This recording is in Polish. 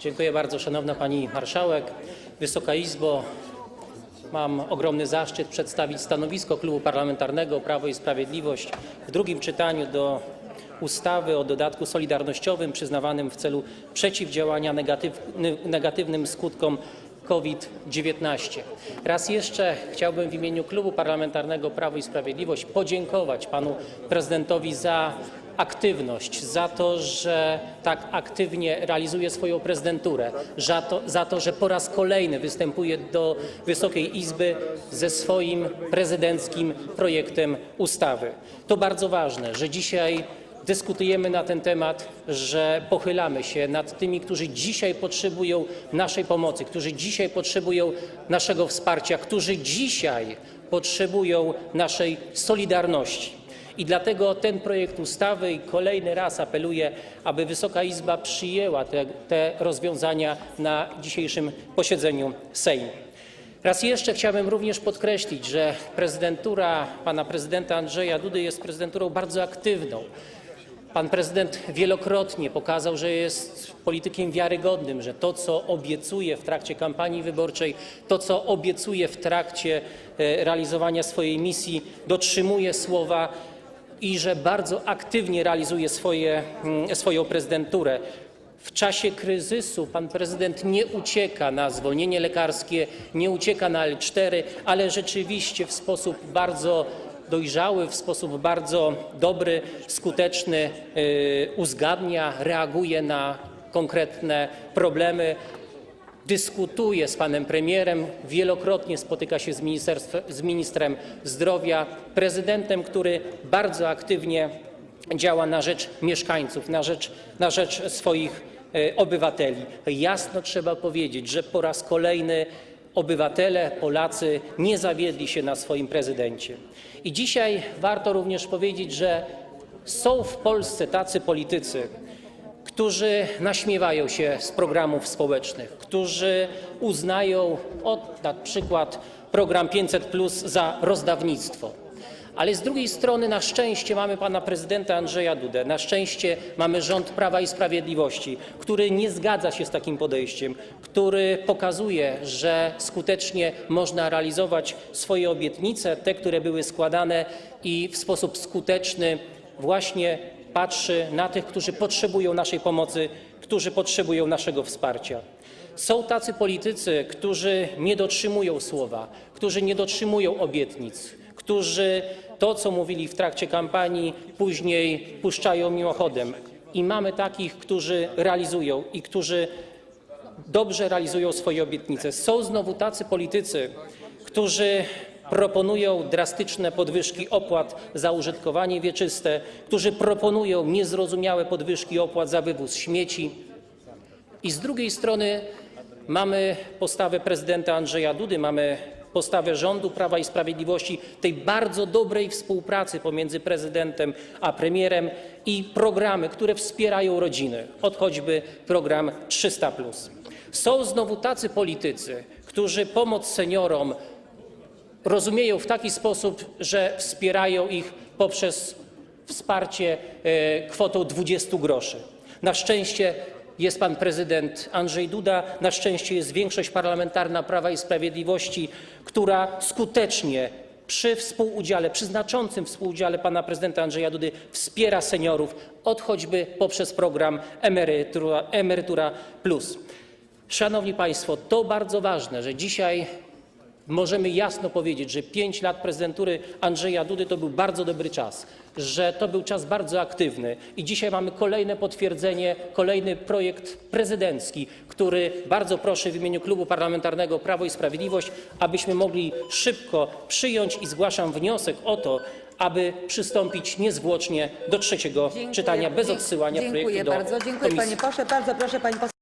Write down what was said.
Dziękuję bardzo, szanowna pani marszałek. Wysoka Izbo, mam ogromny zaszczyt przedstawić stanowisko Klubu Parlamentarnego Prawo i Sprawiedliwość w drugim czytaniu do ustawy o dodatku solidarnościowym przyznawanym w celu przeciwdziałania negatywny, negatywnym skutkom COVID-19. Raz jeszcze chciałbym w imieniu Klubu Parlamentarnego Prawo i Sprawiedliwość podziękować panu prezydentowi za aktywność, za to, że tak aktywnie realizuje swoją prezydenturę, za to, za to, że po raz kolejny występuje do Wysokiej Izby ze swoim prezydenckim projektem ustawy. To bardzo ważne, że dzisiaj dyskutujemy na ten temat, że pochylamy się nad tymi, którzy dzisiaj potrzebują naszej pomocy, którzy dzisiaj potrzebują naszego wsparcia, którzy dzisiaj potrzebują naszej solidarności. I dlatego ten projekt ustawy i kolejny raz apeluję, aby Wysoka Izba przyjęła te, rozwiązania na dzisiejszym posiedzeniu Sejmu. Raz jeszcze chciałbym również podkreślić, że prezydentura pana prezydenta Andrzeja Dudy jest prezydenturą bardzo aktywną. Pan prezydent wielokrotnie pokazał, że jest politykiem wiarygodnym, że to, co obiecuje w trakcie kampanii wyborczej, to, co obiecuje w trakcie e, realizowania swojej misji, dotrzymuje słowa i że bardzo aktywnie realizuje mm, swoją prezydenturę. W czasie kryzysu pan prezydent nie ucieka na zwolnienie lekarskie, nie ucieka na L4, ale rzeczywiście w sposób bardzo dojrzały, w sposób bardzo dobry, skuteczny yy, uzgadnia, reaguje na konkretne problemy dyskutuje z panem premierem, wielokrotnie spotyka się z, ministrem zdrowia, prezydentem, który bardzo aktywnie działa na rzecz mieszkańców, na rzecz, na rzecz swoich e, obywateli. Jasno trzeba powiedzieć, że po raz kolejny obywatele, Polacy nie zawiedli się na swoim prezydencie. I dzisiaj warto również powiedzieć, że są w Polsce tacy politycy, którzy naśmiewają się z programów społecznych, którzy uznają na przykład program 500 za rozdawnictwo. Ale z drugiej strony na szczęście mamy pana prezydenta Andrzeja Dudę, na szczęście mamy rząd Prawa i Sprawiedliwości, który nie zgadza się z takim podejściem, który pokazuje, że skutecznie można realizować swoje obietnice, te, które były składane i w sposób skuteczny właśnie patrzy na tych, którzy potrzebują naszej pomocy, którzy potrzebują naszego wsparcia. Są tacy politycy, którzy nie dotrzymują słowa, którzy nie dotrzymują obietnic, którzy to, co mówili w trakcie kampanii, później puszczają mimochodem. I mamy takich, którzy realizują i którzy dobrze realizują swoje obietnice. Są znowu tacy politycy, którzy proponują drastyczne podwyżki opłat za użytkowanie wieczyste, którzy proponują niezrozumiałe podwyżki opłat za wywóz śmieci. I z drugiej strony mamy postawę prezydenta Andrzeja Dudy, mamy postawę rządu Prawa i Sprawiedliwości, tej bardzo dobrej współpracy pomiędzy prezydentem a premierem i programy, które wspierają rodziny, od choćby program 300. Są znowu tacy politycy, którzy pomoc seniorom rozumieją w taki sposób, że wspierają ich poprzez wsparcie e, kwotą 20 groszy. Na szczęście jest pan prezydent Andrzej Duda, na szczęście jest większość parlamentarna Prawa i Sprawiedliwości, która skutecznie przy współudziale, przy znaczącym współudziale pana prezydenta Andrzeja Dudy wspiera seniorów, od choćby poprzez program Emerytura. Szanowni Państwo, to bardzo ważne, że dzisiaj Możemy jasno powiedzieć, że pięć lat prezydentury Andrzeja Dudy to był bardzo dobry czas, że to był czas bardzo aktywny i dzisiaj mamy kolejne potwierdzenie, kolejny projekt prezydencki, który bardzo proszę w imieniu Klubu Parlamentarnego Prawo i Sprawiedliwość, abyśmy mogli szybko przyjąć i zgłaszam wniosek o to, aby przystąpić niezwłocznie do trzeciego czytania bez odsyłania Dziękuję projektu do bardzo. Dziękuję komisji. panie pośle. Bardzo proszę pani poseł